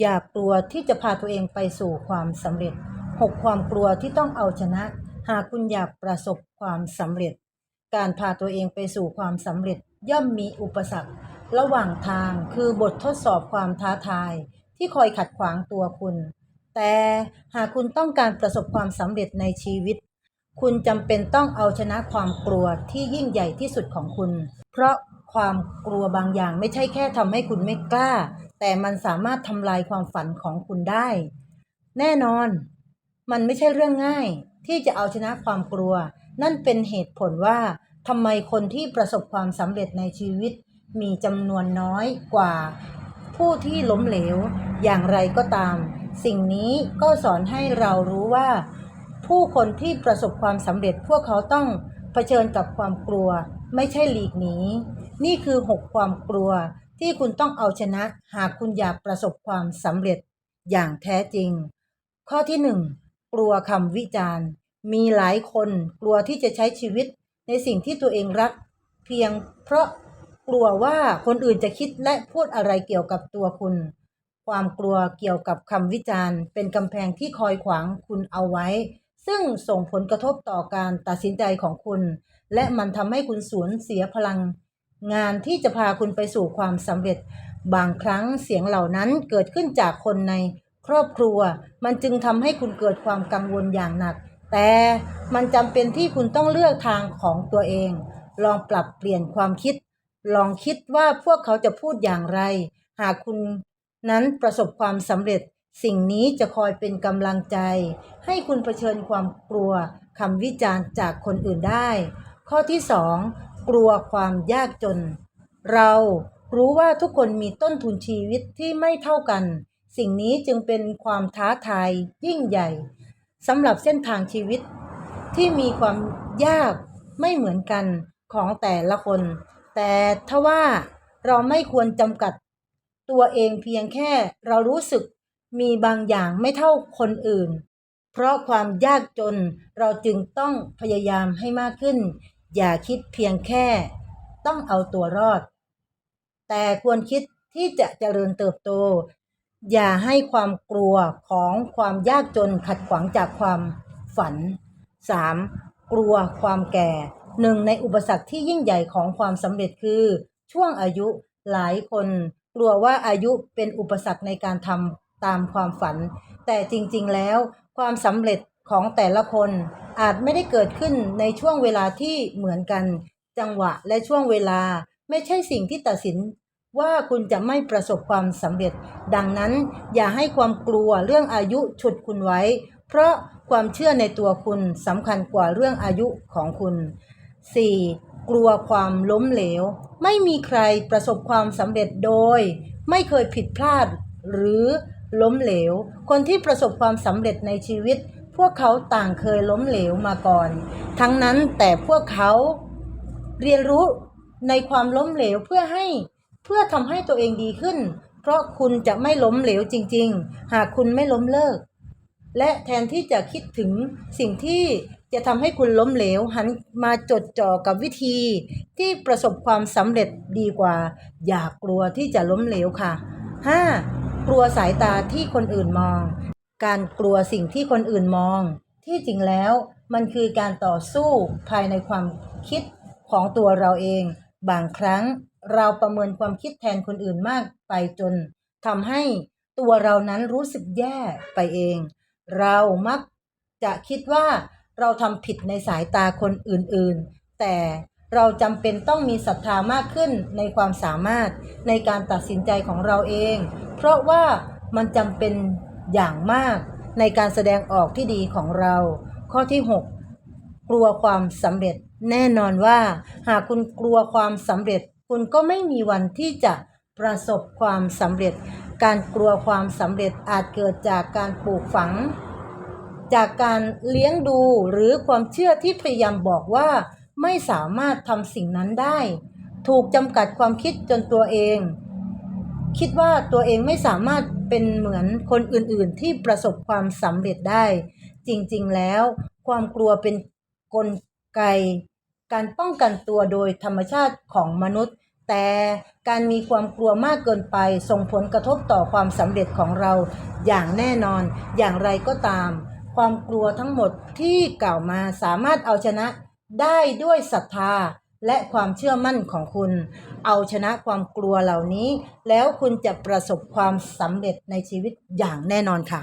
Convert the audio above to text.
อย่ากลัวที่จะพาตัวเองไปสู่ความสำเร็จ 6 ความกลัวที่ต้องเอาชนะ หากคุณอยากประสบความสำเร็จ การพาตัวเองไปสู่ความสำเร็จย่อมมีอุปสรรค ระหว่างทางคือบททดสอบความท้าทาย ที่คอยขัดขวางตัวคุณ แต่หากคุณต้องการประสบความสำเร็จในชีวิต คุณจำเป็นต้องเอาชนะความกลัวที่ยิ่งใหญ่ที่สุดของคุณ เพราะความกลัวบางอย่างไม่ใช่แค่ทำให้คุณไม่กล้า แต่มันสามารถทำลายความฝันของคุณได้ แน่นอน มันไม่ใช่เรื่องง่ายที่จะเอาชนะความกลัว นั่นเป็นเหตุผลว่าทำไมคนที่ประสบความสำเร็จในชีวิต มีจำนวนน้อยกว่า ผู้ที่ล้มเหลว อย่างไรก็ตาม สิ่งนี้ก็สอนให้เรารู้ว่า ผู้คนที่ประสบความสำเร็จพวกเขาต้องเผชิญกับความกลัว ไม่ใช่หลีกหนีนี่คือ 6 ความกลัว ที่คุณต้องเอาชนะหากคุณอยากประสบความสำเร็จอย่างแท้จริง ข้อที่1กลัวคำวิจารณ์ มีหลายคนกลัวที่จะใช้ชีวิตในสิ่งที่ตัวเองรัก เพียงเพราะกลัวว่าคนอื่นจะคิดและพูดอะไรเกี่ยวกับตัวคุณ ความกลัวเกี่ยวกับคำวิจารณ์ เป็นกำแพงที่คอยขวางคุณเอาไว้ ซึ่งส่งผลกระทบต่อการตัดสินใจของคุณ และมันทำให้คุณสูญเสียพลัง งานที่จะพาคุณไปสู่ความสำเร็จ บางครั้งเสียงเหล่านั้นเกิดขึ้นจากคนในครอบครัว มันจึงทำให้คุณเกิดความกังวลอย่างหนัก แต่มันจำเป็นที่คุณต้องเลือกทางของตัวเอง ลองปรับเปลี่ยนความคิด ลองคิดว่าพวกเขาจะพูดอย่างไร หากคุณนั้นประสบความสำเร็จ สิ่งนี้จะคอยเป็นกำลังใจ ให้คุณเผชิญความกลัวคำวิจารณ์จากคนอื่นได้ ข้อที่ 2 กลัวความยากจน เรารู้ว่าทุกคนมีต้นทุนชีวิตที่ไม่เท่ากัน สิ่งนี้จึงเป็นความท้าทายยิ่งใหญ่สำหรับเส้นทางชีวิต ที่มีความยากไม่เหมือนกันของแต่ละคน แต่ทว่าเราไม่ควรจำกัดตัวเองเพียงแค่เรารู้สึกมีบางอย่างไม่เท่าคนอื่น เพราะความยากจนเราจึงต้องพยายามให้มากขึ้น อย่าคิดเพียงแค่ต้องเอาตัวรอด แต่ควรคิดที่จะเจริญเติบโต อย่าให้ความกลัวของความยากจนขัดขวางจากความฝัน 3. กลัวความแก่หนึ่งในอุปสรรคที่ยิ่งใหญ่ของความสำเร็จคือ ช่วงอายุหลายคนกลัวว่าอายุเป็นอุปสรรคในการทำตามความฝัน แต่จริงๆแล้วความสำเร็จ ของแต่ละคนอาจไม่ได้เกิดขึ้นในช่วงเวลาที่เหมือนกัน จังหวะและช่วงเวลาไม่ใช่สิ่งที่ตัดสินว่าคุณจะไม่ประสบความสำเร็จ ดังนั้นอย่าให้ความกลัวเรื่องอายุฉุดคุณไว้ เพราะความเชื่อในตัวคุณสำคัญกว่าเรื่องอายุของคุณ 4. กลัวความล้มเหลว ไม่มีใครประสบความสำเร็จโดย ไม่เคยผิดพลาด หรือล้มเหลว คนที่ประสบความสำเร็จในชีวิต พวกเขาต่างเคยล้มเหลวมาก่อน ทั้งนั้นแต่พวกเขาเรียนรู้ในความล้มเหลวเพื่อให้เพื่อทำให้ตัวเองดีขึ้น เพราะคุณจะไม่ล้มเหลวจริง ๆ หากคุณไม่ล้มเลิก และแทนที่จะคิดถึงสิ่งที่จะทำให้คุณล้มเหลวหันมาจดจ่อกับวิธีที่ประสบความสำเร็จดีกว่า อย่ากลัวที่จะล้มเหลวค่ะ 5. กลัวสายตาที่คนอื่นมอง การกลัวสิ่งที่คนอื่นมอง ที่จริงแล้วมันคือการต่อสู้ภายในความคิดของตัวเราเอง บางครั้งเราประเมินความคิดแทนคนอื่นมากไปจนทำให้ตัวเรานั้นรู้สึกแย่ไปเอง เรามักจะคิดว่าเราทำผิดในสายตาคนอื่นๆ แต่เราจำเป็นต้องมีศรัทธามากขึ้นในความสามารถในการตัดสินใจของเราเอง เพราะว่ามันจำเป็น อย่างมากในการแสดงออกที่ดีของเรา ข้อที่ 6 กลัวความสำเร็จ แน่นอนว่า หากคุณกลัวความสำเร็จ คุณก็ไม่มีวันที่จะประสบความสำเร็จ การกลัวความสำเร็จอาจเกิดจากการปลูกฝัง จากการเลี้ยงดูหรือความเชื่อที่พยายามบอกว่าไม่สามารถทำสิ่งนั้นได้ ถูกจำกัดความคิดจนตัวเอง คิดว่าตัวเองไม่สามารถเป็นเหมือนคนอื่นๆ ที่ประสบความสำเร็จได้ จริงๆแล้ว ความกลัวเป็นกลไก การป้องกันตัวโดยธรรมชาติของมนุษย์ แต่การมีความกลัวมากเกินไป ส่งผลกระทบต่อความสำเร็จของเราอย่างแน่นอนอย่างไรก็ตาม ความกลัวทั้งหมดที่กล่าวมาสามารถเอาชนะได้ด้วยศรัทธา และความเชื่อมั่นของคุณ เอาชนะความกลัวเหล่านี้ แล้วคุณจะประสบความสำเร็จในชีวิตอย่างแน่นอนค่ะ